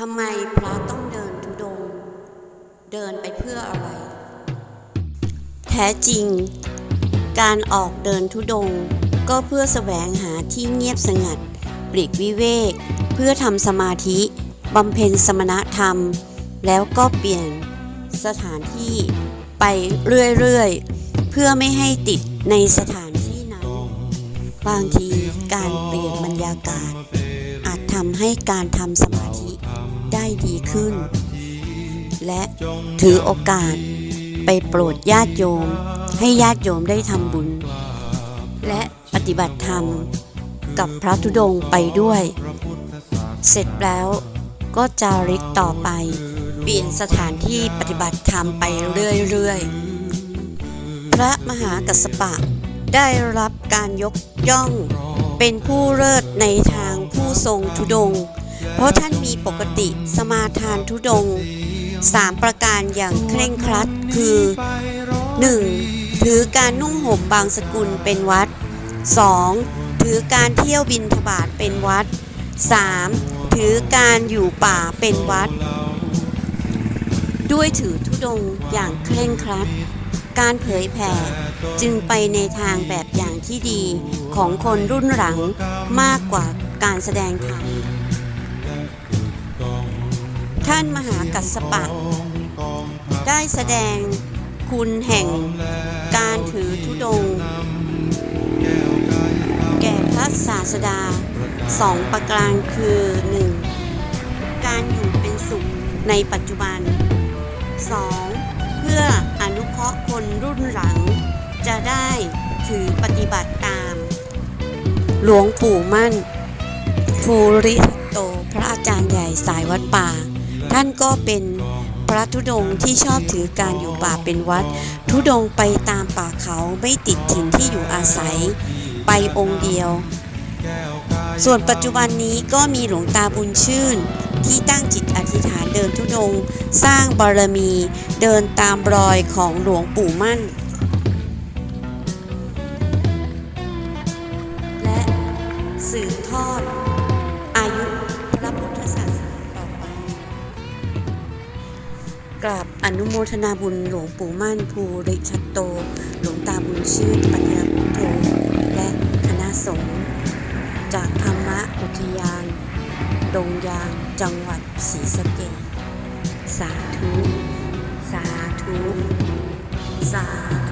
ทำไมพระต้องเดินทุดง เดินไปเพื่ออะไร แท้จริง การออกเดินทุดง ก็เพื่อแสวงหาที่เงียบสงัด ปลีกวิเวก เพื่อทำสมาธิบำเพ็ญสมณธรรม แล้วก็เปลี่ยนสถานที่ไปเรื่อยๆ เพื่อไม่ให้ติดในสถานที่นั้น บางทีการเปลี่ยนบรรยากาศ อาจทำให้การทำส ดีขึ้น และถือโอกาสไปโปรดญาติโยม ให้ญาติโยมได้ทำบุญ และปฏิบัติธรรมกับพระธุดงไปด้วย เสร็จแล้วก็จาริกต่อไป เปลี่ยนสถานที่ปฏิบัติธรรมไปเรื่อยๆ พระมหากัสปะได้รับการยกย่องเป็นผู้เลิศในทางผู้ทรงธุดงค์ เพราะท่านมีปกติสมาทานธุดงสามประการอย่างเคร่งครัดคือ 1. ถือการนุ่งห่มบางสกุลเป็นวัด 2. ถือการเที่ยวบินทบาทเป็นวัด 3. ถือการอยู่ป่าเป็นวัด ด้วยถือธุดงอย่างเคร่งครัด การเผยแผ่จึงไปในทางแบบอย่างที่ดีของคนรุ่นหลังมากกว่าการแสดงธรรม ท่านมหากัสปะ ได้แสดงคุณแห่งการถือธุดง แก่พระศาสดาสองประการคือ 1. การอยู่เป็นสุขในปัจจุบัน 2. เพื่ออนุเคราะห์คนรุ่นหลัง จะได้ถือปฏิบัติตาม หลวงปู่มั่น ภูริทโตพระอาจารย์ใหญ่สายวัดป่า ท่านก็เป็นพระธุดงค์ที่ชอบถือการอยู่ป่าเป็นวัด ธุดงไปตามป่าเขาไม่ติดถิ่นที่อยู่อาศัย ไปองค์เดียว ส่วนปัจจุบันนี้ก็มีหลวงตาบุญชื่น ที่ตั้งจิตอธิษฐานเดินธุดง สร้างบารมีเดินตามรอยของหลวงปู่มั่นและสืบทอด กราบอนุโมทนาบุญหลวงปู่มั่นภูริชัตโต หลวงตาบุญชื่นปัญญาพุทโธและคณะสงฆ์จากธรรมะอุทยาน ดงยางจังหวัดศรีสะเกษสาธุ สาธุ สาธุ